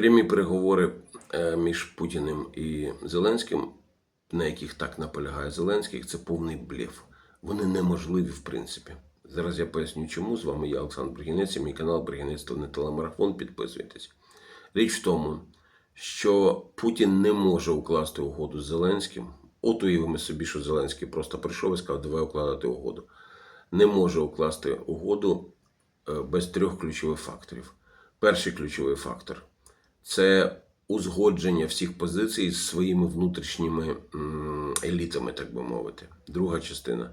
Прямі переговори е, між Путіним і Зеленським, на яких так наполягає Зеленський, це повний блеф. Вони неможливі, в принципі. Зараз я поясню, чому. З вами я, Олександр Бригінець, і мій канал Бригінець не телемарафон. Підписуйтесь. Річ в тому, що Путін не може укласти угоду з Зеленським. От уявимо собі, що Зеленський просто прийшов і сказав, давай укладати угоду. Не може укласти угоду е, без трьох ключових факторів. Перший ключовий фактор це узгодження всіх позицій з своїми внутрішніми елітами, так би мовити. Друга частина.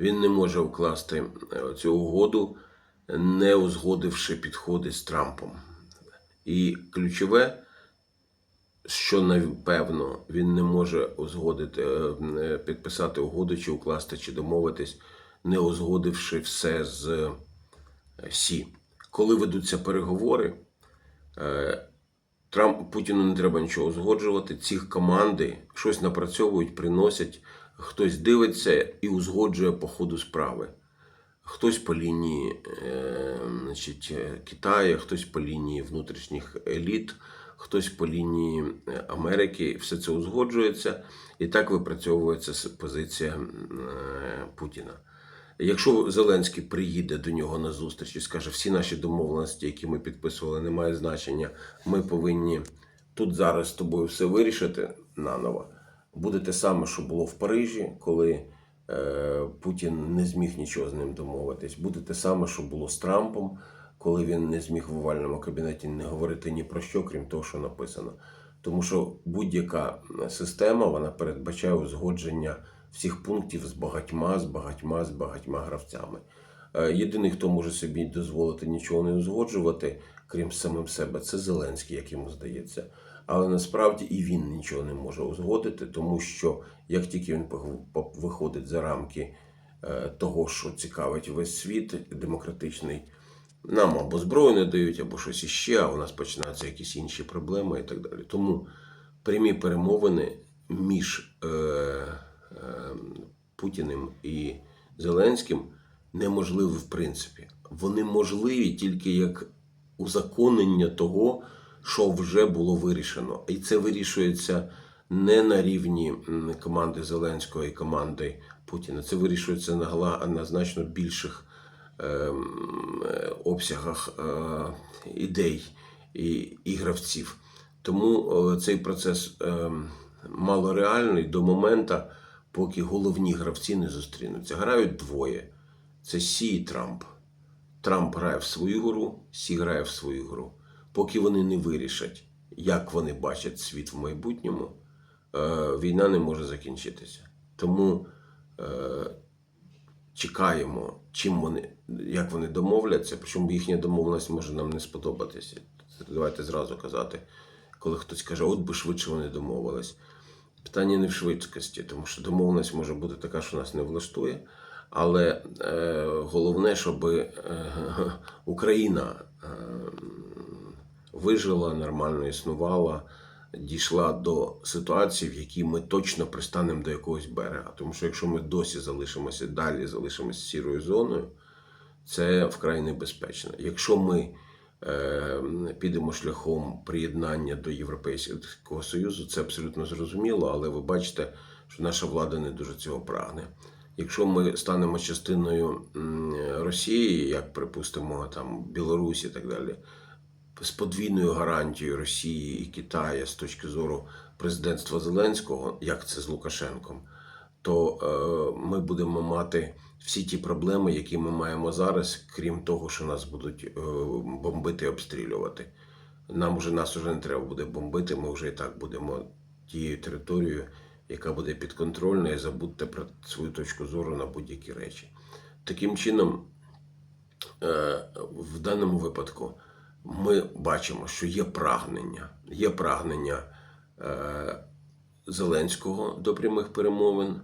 Він не може укласти е, цю угоду, не узгодивши підходи з Трампом. І ключове, що напевно він не може узгодити, е, е, підписати угоду, чи укласти, чи домовитись, не узгодивши все з Сі. Коли ведуться переговори, Трамп Путіну не треба нічого узгоджувати. Ці команди щось напрацьовують, приносять, хтось дивиться і узгоджує по ходу справи. Хтось по лінії е, значить, Китаю, хтось по лінії внутрішніх еліт, хтось по лінії Америки. Все це узгоджується, і так випрацьовується позиція е, Путіна. Якщо Зеленський приїде до нього на зустріч і скаже, всі наші домовленості, які ми підписували, не мають значення, ми повинні тут зараз з тобою все вирішити наново. Буде те саме, що було в Парижі, коли е, Путін не зміг нічого з ним домовитись. Буде те саме, що було з Трампом, коли він не зміг в овальному кабінеті не говорити ні про що, крім того, що написано. Тому що будь-яка система вона передбачає узгодження всіх пунктів з багатьма, з багатьма, з багатьма гравцями. Е, Єдиний, хто може собі дозволити нічого не узгоджувати, крім самим себе, це Зеленський, як йому здається. Але насправді і він нічого не може узгодити, тому що як тільки він виходить за рамки е, того, що цікавить весь світ демократичний, нам або зброю не дають, або щось іще, а у нас починаються якісь інші проблеми і так далі. Тому прямі перемовини між е, Путіним і Зеленським неможливі в принципі. Вони можливі тільки як узаконення того, що вже було вирішено. І це вирішується не на рівні команди Зеленського і команди Путіна. Це вирішується на, на значно більших ем, е, обсягах е, ідей і, і гравців. Тому е, цей процес ем, малореальний до моменту, поки головні гравці не зустрінуться. Грають двоє: це Сі і Трамп. Трамп грає в свою гру, Сі грає в свою гру. Поки вони не вирішать, як вони бачать світ в майбутньому, е, війна не може закінчитися. Тому е, чекаємо, чим вони, як вони домовляться, причому їхня домовленість може нам не сподобатися. Давайте зразу казати, коли хтось каже, от би швидше вони домовились. Питання не в швидкості, тому що домовленість може бути така, що нас не влаштує. Але е, головне, щоб е, Україна е, вижила, нормально існувала, дійшла до ситуації, в якій ми точно пристанемо до якогось берега. Тому що якщо ми досі залишимося далі, залишимося сірою зоною, це вкрай небезпечно. Якщо ми підемо шляхом приєднання до Європейського Союзу, це абсолютно зрозуміло, але ви бачите, що наша влада не дуже цього прагне. Якщо ми станемо частиною Росії, як припустимо там Білорусі і так далі, з подвійною гарантією Росії і Китаю з точки зору президентства Зеленського, як це з Лукашенком, то е, ми будемо мати всі ті проблеми, які ми маємо зараз, крім того, що нас будуть е, бомбити обстрілювати. Нам уже нас уже не треба буде бомбити, ми вже і так будемо тією територією, яка буде підконтрольна, і забудьте про свою точку зору на будь-які речі. Таким чином, е, в даному випадку ми бачимо, що є прагнення, є прагнення Зеленського до прямих перемовин.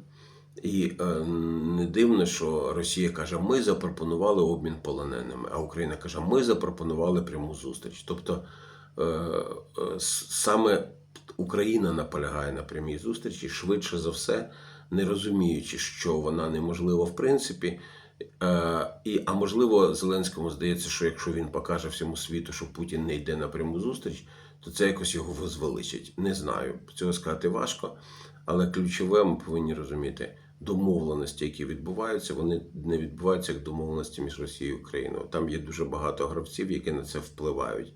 І е, не дивно, що Росія каже, ми запропонували обмін полоненими, а Україна каже, ми запропонували пряму зустріч. Тобто е, е, саме Україна наполягає на прямій зустрічі, швидше за все, не розуміючи, що вона неможлива в принципі, Е, і, а можливо, Зеленському здається, що якщо він покаже всьому світу, що Путін не йде на пряму зустріч, то це якось його возвеличить. Не знаю, цього сказати важко, але ключове ми повинні розуміти. Домовленості, які відбуваються, вони не відбуваються як домовленості між Росією і Україною. Там є дуже багато гравців, які на це впливають.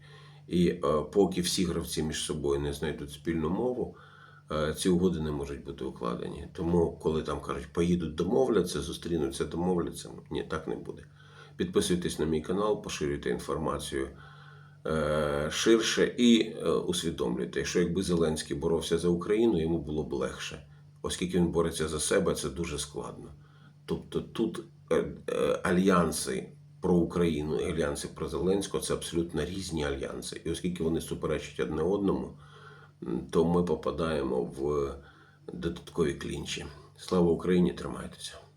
І е, поки всі гравці між собою не знайдуть спільну мову, е, ці угоди не можуть бути укладені. Тому, коли там кажуть, поїдуть домовляться, зустрінуться, домовляться, ні, так не буде. Підписуйтесь на мій канал, поширюйте інформацію ширше і е, усвідомлюйте, що якби Зеленський боровся за Україну, йому було б легше. Оскільки він бореться за себе, це дуже складно. Тобто тут е, е, альянси про Україну і альянси про Зеленського це абсолютно різні альянси. І оскільки вони суперечать одне одному, то ми попадаємо в додаткові клінчі. Слава Україні! Тримайтеся!